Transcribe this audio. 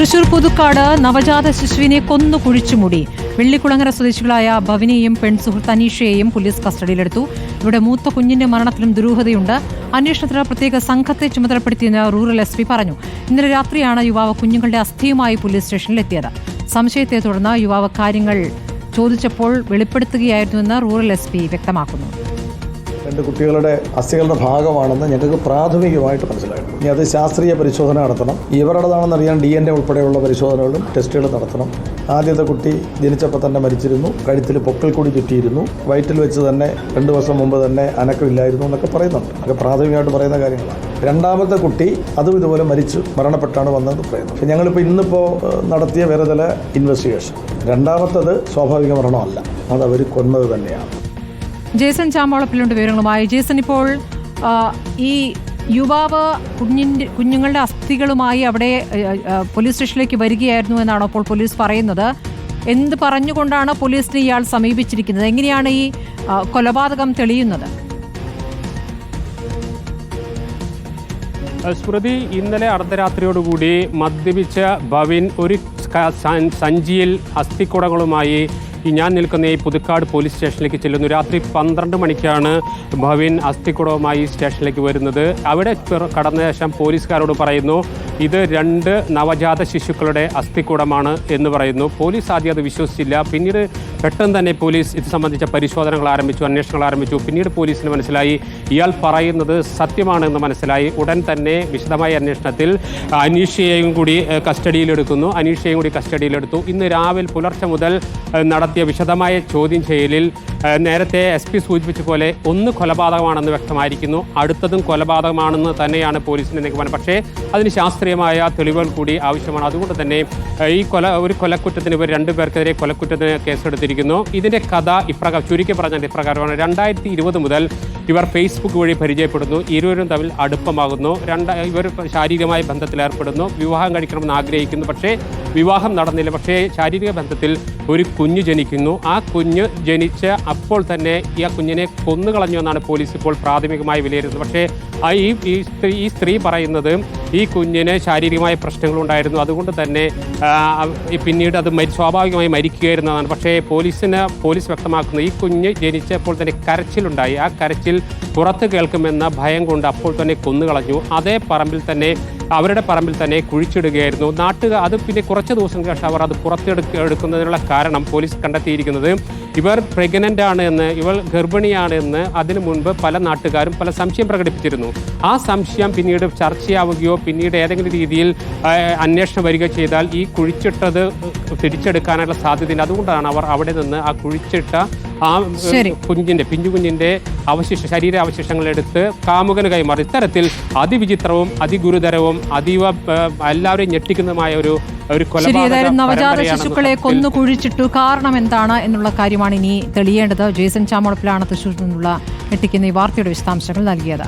തൃശൂർ പുതുക്കാട് നവജാത ശിശുവിനെ കൊന്നു കുഴിച്ചുമൂടി. വെള്ളിക്കുളങ്ങര സ്വദേശികളായ ഭവനെയും പെൺസുഹൃത്ത് അനീഷയെയും പോലീസ് കസ്റ്റഡിയിലെടുത്തു. ഇവിടെ മൂത്ത കുഞ്ഞിന്റെ മരണത്തിലും ദുരൂഹതയുണ്ട്. അന്വേഷണത്തിന് പ്രത്യേക സംഘത്തെ ചുമതലപ്പെടുത്തിയെന്ന് റൂറൽ എസ് പറഞ്ഞു. ഇന്നലെ രാത്രിയാണ് യുവാവ് കുഞ്ഞുങ്ങളുടെ അസ്ഥിയുമായി പോലീസ് സ്റ്റേഷനിലെത്തിയത്. സംശയത്തെ തുടർന്ന് യുവാവ് കാര്യങ്ങൾ ചോദിച്ചപ്പോൾ വെളിപ്പെടുത്തുകയായിരുന്നുവെന്ന് റൂറൽ എസ് വ്യക്തമാക്കുന്നു. രണ്ട് കുട്ടികളുടെ അസ്ഥികളുടെ ഭാഗമാണെന്ന് ഞങ്ങൾക്ക് പ്രാഥമികമായിട്ട് മനസ്സിലായിരുന്നു ഇനി അത് ശാസ്ത്രീയ പരിശോധന നടത്തണം. ഇവരുടേതാണെന്ന് അറിയാൻ ഡി എൻ എ ഉൾപ്പെടെയുള്ള പരിശോധനകളും ടെസ്റ്റുകളും നടത്തണം. ആദ്യത്തെ കുട്ടി ജനിച്ചപ്പോൾ തന്നെ മരിച്ചിരുന്നു. കഴുത്തിൽ പൊക്കൽ കൂടി ചുറ്റിയിരുന്നു. വയറ്റിൽ വെച്ച് തന്നെ രണ്ട് വർഷം മുമ്പ് തന്നെ അനക്കമില്ലായിരുന്നു എന്നൊക്കെ പറയുന്നുണ്ട്. അതൊക്കെ പ്രാഥമികമായിട്ട് പറയുന്ന കാര്യങ്ങളാണ്. രണ്ടാമത്തെ കുട്ടി അതും ഇതുപോലെ മരിച്ചു. മരണപ്പെട്ടാണ് വന്നതെന്ന് പറയുന്നു. പക്ഷേ ഞങ്ങളിപ്പോൾ ഇന്നിപ്പോൾ നടത്തിയ വേറെ ചില ഇൻവെസ്റ്റിഗേഷൻ രണ്ടാമത്തത് സ്വാഭാവിക മരണമല്ല. അത് അവർ കൊന്നത് തന്നെയാണ്. ജേസൺ ചാമ്പോളപ്പിലുണ്ട് വിവരങ്ങളുമായി. ജേസൺ ഇപ്പോൾ ഈ യുവാവ് കുഞ്ഞിന്റെ കുഞ്ഞുങ്ങളുടെ അസ്ഥികളുമായി അവിടെ പോലീസ് സ്റ്റേഷനിലേക്ക് വരികയായിരുന്നു എന്നാണ് അപ്പോൾ പോലീസ് പറയുന്നത്. എന്ത് പറഞ്ഞുകൊണ്ടാണ് പോലീസിനെ ഇയാൾ സമീപിച്ചിരിക്കുന്നത്? എങ്ങനെയാണ് ഈ കൊലപാതകം തെളിയുന്നത്? സ്മൃതി ഇന്നലെ അർദ്ധരാത്രിയോടുകൂടി മദ്യപിച്ച ഭവിൻ ഒരു സഞ്ചിയിൽ അസ്ഥിക്കുടകളുമായി ഈ ഞാൻ നിൽക്കുന്ന ഈ പുതുക്കാട് പോലീസ് സ്റ്റേഷനിലേക്ക് ചെല്ലുന്നു. രാത്രി പന്ത്രണ്ട് മണിക്കാണ് ഭവിൻ അസ്ഥിക്കുടവുമായി സ്റ്റേഷനിലേക്ക് വരുന്നത്. അവിടെ കടന്ന ശേഷം പോലീസുകാരോട് പറയുന്നു ഇത് രണ്ട് നവജാത ശിശുക്കളുടെ അസ്ഥിക്കുടമാണ് എന്ന് പറയുന്നു. പോലീസ് ആദ്യം അത് വിശ്വസിച്ചില്ല. പിന്നീട് പെട്ടെന്ന് തന്നെ പോലീസ് ഇത് സംബന്ധിച്ച പരിശോധനകൾ ആരംഭിച്ചു അന്വേഷണങ്ങൾ ആരംഭിച്ചു. പിന്നീട് പോലീസിന് മനസ്സിലായി ഇയാൾ പറയുന്നത് സത്യമാണെന്ന് മനസ്സിലായി. ഉടൻ തന്നെ വിശദമായ അന്വേഷണത്തിൽ അനീഷയെയും കൂടി കസ്റ്റഡിയിലെടുക്കുന്നു. അനീഷയെയും കൂടി കസ്റ്റഡിയിലെടുത്തു. ഇന്ന് രാവിലെ പുലർച്ചെ മുതൽ ഏഹ്, നടത്തിയ വിശദമായ ചോദ്യം ചെയ്യലിൽ നേരത്തെ എസ് പി സൂചിപ്പിച്ച പോലെ ഒന്ന് കൊലപാതകമാണെന്ന് വ്യക്തമായിരിക്കുന്നു. അടുത്തതും കൊലപാതകമാണെന്ന് തന്നെയാണ് പോലീസിന്റെ നിഗമനം. പക്ഷേ അതിന് ശാസ്ത്രീയമായ തെളിവുകൾ കൂടി ആവശ്യമാണ്. അതുകൊണ്ട് തന്നെ ഈ കൊല ഒരു കൊലക്കുറ്റത്തിന് ഇവർ രണ്ടുപേർക്കെതിരെ കൊലക്കുറ്റത്തിന് കേസെടുത്തിരിക്കുന്നു. ഇതിന്റെ കഥ ഇപ്രകാരം ചുരുക്കി പറഞ്ഞാൽ ഇപ്രകാരമാണ്. രണ്ടായിരത്തി ഇരുപത് മുതൽ ഇവർ ഫേസ്ബുക്ക് വഴി പരിചയപ്പെടുന്നു. ഇരുവരും തമ്മിൽ അടുപ്പമാകുന്നു. രണ്ട് ഇവർ ശാരീരികമായ ബന്ധത്തിലേർപ്പെടുന്നു വിവാഹം കഴിക്കണമെന്ന് ആഗ്രഹിക്കുന്നു. പക്ഷേ വിവാഹം നടന്നില്ല. പക്ഷേ ശാരീരിക ബന്ധത്തിൽ ഒരു കുഞ്ഞ് ജനിക്കുന്നു. ആ കുഞ്ഞ് ജനിച്ച അപ്പോൾ തന്നെ ഈ ആ കുഞ്ഞിനെ കൊന്നുകളഞ്ഞു എന്നാണ് പോലീസ് ഇപ്പോൾ പ്രാഥമികമായി വിലയിരുത്തുന്നത്. പക്ഷേ ഈ സ്ത്രീ ഈ സ്ത്രീ പറയുന്നത് ഈ കുഞ്ഞിന് ശാരീരികമായ പ്രശ്നങ്ങളുണ്ടായിരുന്നു. അതുകൊണ്ട് തന്നെ പിന്നീട് അത് മരി സ്വാഭാവികമായി മരിക്കുകയായിരുന്നതാണ് പക്ഷേ പോലീസിന് പോലീസ് വ്യക്തമാക്കുന്നത് ഈ കുഞ്ഞ് ജനിച്ചപ്പോൾ തന്നെ കരച്ചിലുണ്ടായി. ആ കരച്ചിൽ പുറത്ത് കേൾക്കുമെന്ന ഭയം കൊണ്ട് അപ്പോൾ തന്നെ കൊന്നുകളഞ്ഞു. അതേ പറമ്പിൽ തന്നെ അവരുടെ പറമ്പിൽ തന്നെ കുഴിച്ചിടുകയായിരുന്നു. നാട്ടുകാർ അത് പിന്നെ കുറച്ച് ദിവസം ശേഷം അവർ അത് പുറത്തെടുക്ക എടുക്കുന്നതിനുള്ള കാരണം പോലീസ് കണ്ടെത്തിയിരിക്കുന്നത് ഇവർ പ്രഗ്നന്റ് ആണ് എന്ന് ഇവൾ ഗർഭിണിയാണ് എന്ന് അതിനു മുൻപ് പല നാട്ടുകാരും പല സംശയം പ്രകടിപ്പിച്ചിരുന്നു. ആ സംശയം പിന്നീട് ചർച്ചയാവുകയോ പിന്നീട് ഏതെങ്കിലും രീതിയിൽ അന്വേഷണം വരികയോ ചെയ്താൽ ഈ കുഴിച്ചിട്ടത് തിരിച്ചെടുക്കാനുള്ള സാധ്യതയുണ്ട്. അതുകൊണ്ടാണ് അവർ അവിടെ നിന്ന് ആ കുഴിച്ചിട്ട ആ ശരി. കുഞ്ഞിന്റെ പിഞ്ചു കുഞ്ഞിന്റെ അവശിഷ്ട ശരീര അവശിഷ്ടങ്ങൾ എടുത്ത് കാമുകന് കൈമാറി. ഇത്തരത്തിൽ അതിവിചിത്രവും അതിഗുരുതരവും അതീവ എല്ലാവരെയും ഞെട്ടിക്കുന്നതുമായ ഒരു ഒരു ശരി ഏതായാലും നവജാത ശിശുക്കളെ സത്യത്തിൽ കൊന്നു കുഴിച്ചിട്ടു. കാരണം എന്താണ് എന്നുള്ള കാര്യമാണ് ഇനി തെളിയേണ്ടത്. ജേസൺ ചാമോളപ്പിലാണ് തൃശ്ശൂരിൽ നിന്നുള്ള ഞെട്ടിക്കുന്ന ഈ വാർത്തയുടെ വിശദാംശങ്ങൾ നൽകിയത്.